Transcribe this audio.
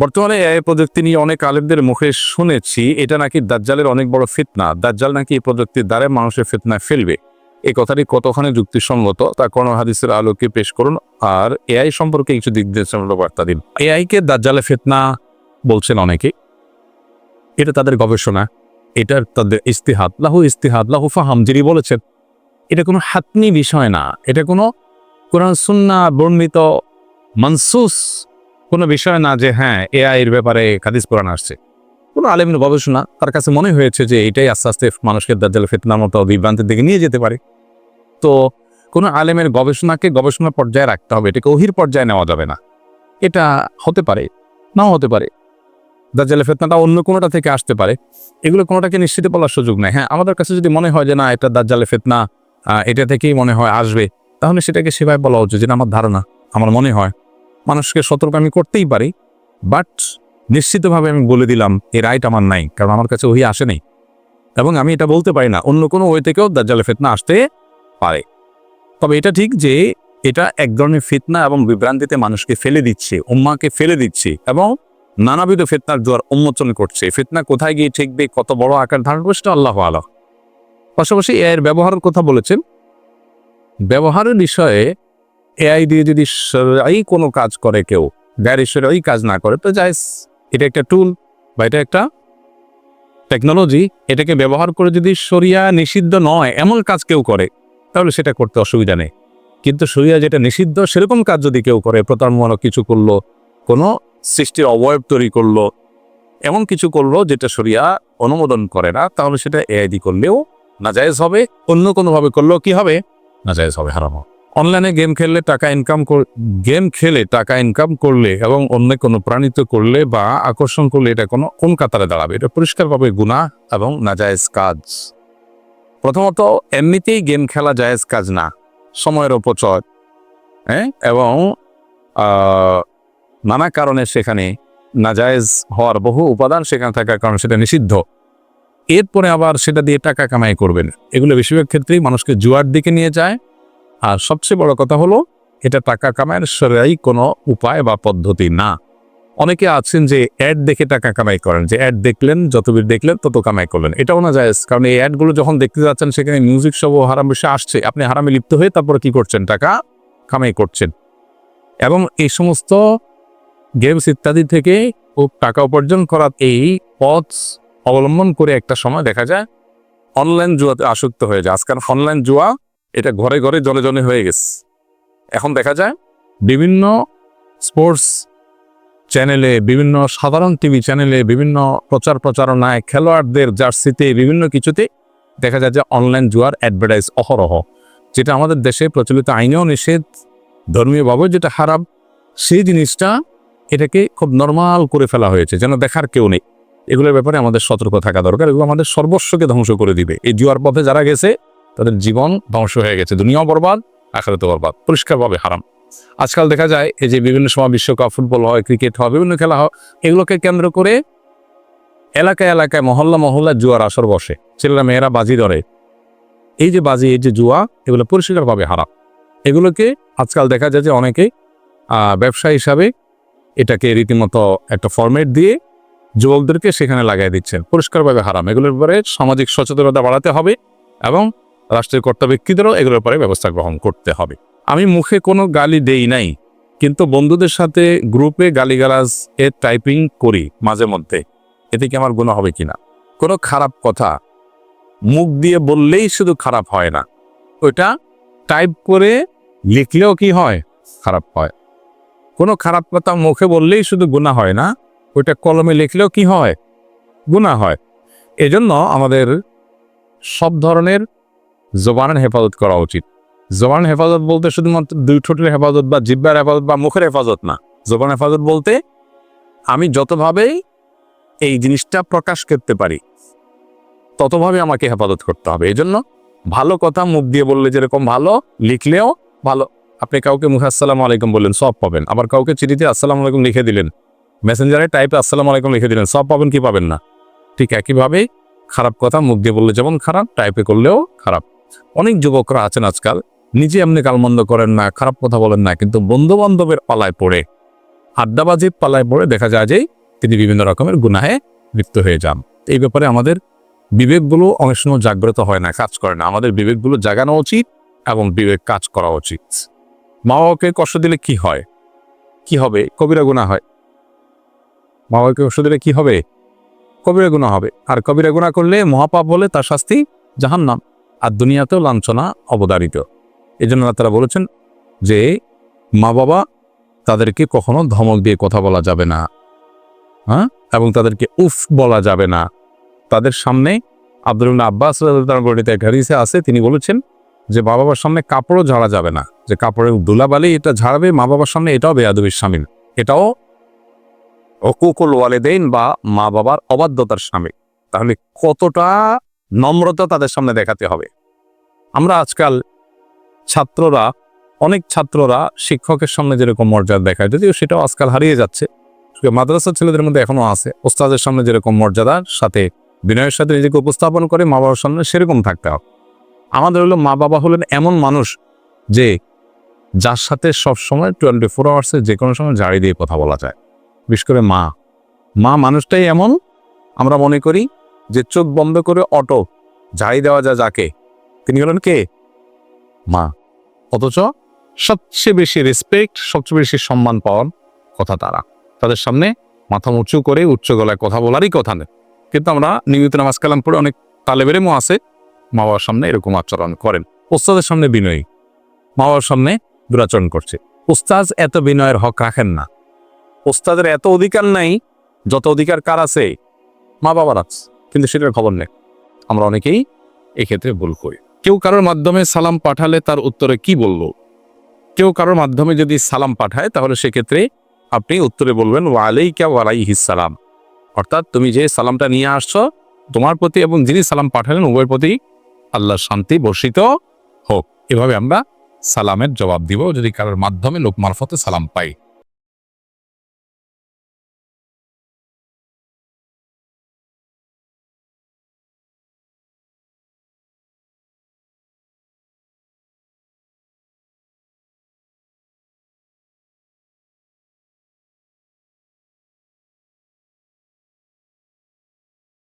বর্তমানে এআই প্রযুক্তি নিয়ে অনেক আলেমদের মুখে শুনেছি, এটা নাকি দাজ্জালের অনেক বড় ফিতনা। দাজ্জাল নাকি এই প্রযুক্তির দ্বারা মানুষের ফিতনায় ফেলবে। এই কথাটি কতখানি যুক্তিসঙ্গত তা কোন হাদিসের আলোকে পেশ করুন। আর এআই সম্পর্কে কিছু দিক নির্দেশনামূলক বার্তা দিন। এআই কে দাজ্জালে ফিতনা বলছেন অনেকে এটা তাদের গবেষণা। এটার তাদের ইস্তিহাদ। লাহু ইস্তিহাদ, লাহু ফাহাম যিনি বলেছেন, এটা কোনো হাতনি বিষয় না। এটা কোনো কোরআন সুন্না বর্ণিত মানসুস কোনো বিষয় না যে হ্যাঁ এআই এর ব্যাপারে হাদিস কোরআন আসছে। কোনো আলেমের গবেষণা তার কাছে মনে হয়েছে যে, এটাই আস্তে আস্তে মানুষকে দাজ্জাল ফিতনার মতো বিভ্রান্তির দিকে নিয়ে যেতে পারে। তো কোনো আলেমের গবেষণাকে গবেষণা পর্যায়ে রাখতে হবে, এটাকে ওহির পর্যায়ে নেওয়া যাবে না। এটা হতে পারে, নাও হতে পারে। দাজ্জালের ফেতনাটা অন্য কোনোটা থেকে আসতে পারে। এগুলো কোনোটাকে নিশ্চিত বলার সুযোগ নেই। হ্যাঁ আমাদের কাছে যদি মনে হয় যে, না, এটা দাজ্জালের ফেতনা এটা থেকেই মনে হয় আসবে, তাহলে সেটাকে সেভাবে বলা উচিত যেটা আমার ধারণা, আমার মনে হয়। মানুষকে সতর্ক আমি করতেই পারি বাট নিশ্চিতভাবে আমি বলে দিলাম এই রাইট আমার নাই, কারণ আমার কাছে ওই আসে নেই। এবং আমি এটা বলতে পারি না, অন্য কোনো ওয়ে থেকেও দাজ্জালের ফেতনা আসতে পারে। তবে এটা ঠিক যে, এটা এক ধরনের ফিতনা এবং বিভ্রান্তিতে মানুষকে ফেলে দিচ্ছে, উম্মাকে ফেলে দিচ্ছে, এবং নানাবিধ ফিতনার জোয়ার উন্মোচন করছে। ফেতনা কোথায় গিয়ে ঠেকবে, কত বড় আকার ধারণ করছে আল্লাহ আল্লাহ পাশাপাশি এর ব্যবহারের কথা বলেছেন। ব্যবহারের বিষয়ে এআই দিয়ে যদি এই কোনো কাজ করে কেউ গায়ের ওই কাজ না করে, তো যাই, এটা একটা টুল বা এটা একটা টেকনোলজি এটাকে ব্যবহার করে যদি সরিয়া নিষিদ্ধ নয়, এমন কাজ কেউ করে, তাহলে সেটা করতে অসুবিধা নেই কিন্তু সরিয়া যেটা নিষিদ্ধ, সেরকম কাজ যদি কেউ করে, প্রতারণামূলক কিছু করল, কোনো সৃষ্টির অবয়ব তৈরি করল, এমন কিছু করল যেটা সরিয়া অনুমোদন করে না, তাহলে সেটা এআইডি করলেও নাজায়েজ হবে, অন্য কোনোভাবে করলেও কি হবে নাজায়েজ হবে হবে। অনলাইনে গেম খেললে টাকা ইনকাম গেম খেলে টাকা ইনকাম করলে এবং অন্য কোনো প্রাণিত করলে বা আকর্ষণ করলে এটা কোনো কোন কাতারে দাঁড়াবে? এটা পরিষ্কারভাবে গুনাহ এবং নাজায়েজ কাজ। প্রথমত, এমনিতেই গেম খেলা জায়েজ কাজ না। সময়ের অপচয় হ্যাঁ? এবং নানা কারণে সেখানে নাজায়েজ হওয়ার বহু উপাদান সেখানে থাকার কারণে সেটা নিষিদ্ধ। এরপরে আবার সেটা দিয়ে টাকা কামাই করবেন। এগুলো বেশিরভাগ ক্ষেত্রেই মানুষকে জুয়ার দিকে নিয়ে যায়। আর সবচেয়ে বড় কথা হলো, এটা টাকা কামাইয়ের সরাই কোনো উপায় বা পদ্ধতি না। অনেকে আছেন যে অ্যাড দেখে টাকা কামাই করেন, যে অ্যাড দেখলেন, যত বের দেখলেন, তত কামাই করলেন। এটাও না যায়, কারণ এই অ্যাডগুলো যখন দেখতে যাচ্ছেন, সেখানে মিউজিক সব হারাম বসে আসছে। আপনি হারামে লিপ্ত হয়ে তারপরে কি করছেন? টাকা কামাই করছেন। এবং এই সমস্ত গেমস ইত্যাদি থেকে টাকা উপার্জন করার এই পথ অবলম্বন করে একটা সময় দেখা যায় অনলাইন জুয়াতে আসক্ত হয়ে যায়। আজকাল অনলাইন জুয়া এটা ঘরে ঘরে জনে জনে হয়ে গেছে। এখন দেখা যায়, বিভিন্ন স্পোর্টস চ্যানেলে বিভিন্ন সাধারণ টিভি চ্যানেলে বিভিন্ন প্রচার প্রচারণায় খেলোয়াড়দের জার্সিতে, বিভিন্ন কিছুতে দেখা যায় যে অনলাইন জুয়ার অ্যাডভার্টাইজ অহরহ। যেটা আমাদের দেশে প্রচলিত আইনেও নিষেধ ধর্মীয়ভাবে যেটা খারাপ সেই জিনিসটা এটাকে খুব নর্মাল করে ফেলা হয়েছে, যেন দেখার কেউ নেই। এগুলোর ব্যাপারে আমাদের সতর্ক থাকা দরকার এগুলো আমাদের সর্বস্বকে ধ্বংস করে দিবে। এই জুয়ার পথে যারা গেছে তাদের জীবন ধ্বংস হয়ে গেছে। দুনিয়াও বরবাদ আখারাতে বরবাদ। পরিষ্কারভাবে হারাম। আজকাল দেখা যায় এই যে বিভিন্ন সময় বিশ্বকাপ ফুটবল হয়, ক্রিকেট হয়, বিভিন্ন খেলা হয়, এগুলোকে কেন্দ্র করে এলাকায় এলাকায়, মহল্লা মহল্লা জুয়ার আসর বসে। ছেলেরা, মেয়েরা বাজি ধরে। এই যে বাজি, এই যে জুয়া, এগুলো পরিষ্কারভাবে হারাম। এগুলোকে আজকাল দেখা যায় যে অনেকে ব্যবসা হিসাবে এটাকে রীতিমতো একটা ফরম্যাট দিয়ে যুবকদেরকে সেখানে লাগাই দিচ্ছেন। পরিষ্কারভাবে হারাম। এগুলোর ব্যাপারে সামাজিক সচেতনতা বাড়াতে হবে এবং রাষ্ট্রের কর্তা ব্যক্তিদেরও এগুলোর ব্যাপারে ব্যবস্থা গ্রহণ করতে হবে। আমি মুখে কোনো গালি দেই নাই, কিন্তু বন্ধুদের সাথে গ্রুপে গালিগালাজ এর টাইপিং করি মাঝে মধ্যে। এতে কি আমার গুণা হবে কিনা? কোনো খারাপ কথা। মুখ দিয়ে বললেই শুধু খারাপ হয় না। ওইটা টাইপ করে লিখলেও কি হয়? খারাপ হয়। কোনো খারাপ কথা মুখে বললেই শুধু গুণা হয় না, ওইটা কলমে লিখলেও কি হয়? গুণা হয়। এজন্য আমাদের সব ধরনের জবানের হেফাজত করা উচিত। জবান হেফাজত বলতে শুধুমাত্র দুই ঠোঁটের হেফাজত বা জিব্বার হেফাজত বা মুখের হেফাজত না। জবান হেফাজত বলতে আমি যতভাবেই এই জিনিসটা প্রকাশ করতে পারি ততভাবে আমাকে হেফাজত করতে হবে। এই জন্য ভালো কথা মুখ দিয়ে বললে যেরকম ভালো, লিখলেও ভালো। আপনি কাউকে মুখে আসসালামু আলাইকুম বললেন, সব পাবেন। আবার কাউকে চিঠিতে আসসালামু আলাইকুম লিখে দিলেন, মেসেঞ্জারে টাইপে আসসালামু আলাইকুম লিখে দিলেন, সব পাবেন কি পাবেন না। ঠিক একইভাবে খারাপ কথা মুখ দিয়ে বললে যেমন খারাপ, টাইপে করলেও খারাপ। অনেক যুবকরা আছেন আজকাল। নিজে এমনি কালমন্দ করেন না, খারাপ কথা বলেন না, কিন্তু বন্ধু বান্ধবের পালায় পড়ে, আড্ডাবাজির পাল্লায় পড়ে দেখা যায় যে তিনি বিভিন্ন রকমের গুনাহে লিপ্ত হয়ে যান। এই ব্যাপারে আমাদের বিবেকগুলো অনেক সময় জাগ্রত হয় না, কাজ করে না। আমাদের বিবেকগুলো জাগানো উচিত এবং বিবেক কাজ করা উচিত। মা বাবাকে কষ্ট দিলে কি হয়? কি হবে? কবিরা গুণা হয়। মা বাবাকে কষ্ট দিলে কি হবে? কবিরা গুণা হবে। আর কবিরা গুণা করলে মহাপাপ বলে তার শাস্তি জাহান্নাম। আর দুনিয়াতেও লাঞ্ছনা অবদারিত এই জন্য তারা বলেছেন যে মা বাবা তাদেরকে কখনো ধমক দিয়ে কথা বলা যাবে না হ্যাঁ? এবং তাদেরকে উফ বলা যাবে না। তাদের সামনে আব্দুল আব্বাস বর্ণিত এক হাদিসে আছে, তিনি বলেছেন যে মা বাবার সামনে কাপড়ও ঝাড়া যাবে না। যে কাপড়ের ধুলাবালি এটা ঝাড়াবে মা বাবার সামনে এটাও বেয়াদবির সামিল এটাও অকুকুল ওয়ালেদেন বা মা বাবার অবাধ্যতার সামিল তাহলে কতটা নম্রতা তাদের সামনে দেখাতে হবে। আমরা আজকাল ছাত্ররা, অনেক ছাত্ররা শিক্ষকের সামনে যেরকম মর্যাদা দেখায়, যদিও সেটাও আজকাল হারিয়ে যাচ্ছে। মাদ্রাসার ছেলেদের মধ্যে এখনও আছে। ওস্তাদের সামনে যেরকম মর্যাদার সাথে বিনয়ের সাথে নিজেকে উপস্থাপন করে মা বাবার সামনে সেরকম থাকতে হবে। আমাদের হলো মা বাবা হলেন এমন মানুষ যে যার সাথে সব সময় টোয়েন্টি ফোর আওয়ার্সে যে কোনো সময় জারি দিয়ে কথা বলা যায়। বিশেষ করে মা। মা মানুষটাই এমন। আমরা মনে করি যে চোখ বন্ধ করে অটো ঝাড়ি দেওয়া যায় যাকে। তিনি হলেন কে? মা। অথচ সবচেয়ে বেশি রেসপেক্ট সবচেয়ে বেশি সম্মান পাওয়ার কথা তারা। তাদের সামনে মাথা উঁচু করে উচ্চ গলায় কথা বলারই কথা নেই কিন্তু আমরা নিয়মিত নামাজ কালাম পড়ে অনেক তালেবেরেমও আছে, মা বাবার সামনে এরকম আচরণ করেন। ওস্তাদের সামনে বিনয়ী। মা বাবার সামনে দুরাচরণ করছে। ওস্তাজ এত বিনয়ের হক রাখেন না। ওস্তাদের এত অধিকার নাই, যত অধিকার কার আছে? মা বাবার আছে। কিন্তু সেটার খবর নেই। আমরা অনেকেই এক্ষেত্রে ভুল করি। কেউ কারোর মাধ্যমে সালাম পাঠালে তার উত্তরে কি বলল? কেউ কারোর মাধ্যমে যদি সালাম পাঠায়, তাহলে সেক্ষেত্রে আপনি উত্তরে বলবেন, ওয়ালাইকা ওয়ালাইহিস সালাম। অর্থাৎ তুমি যে সালামটা নিয়ে আসছো, তোমার প্রতি এবং যিনি সালাম পাঠালেন, উভয়ের প্রতি আল্লাহর শান্তি বর্ষিত হোক। এভাবে আমরা সালামের জবাব দিব। যদি কারোর মাধ্যমে লোক মারফতে সালাম পাই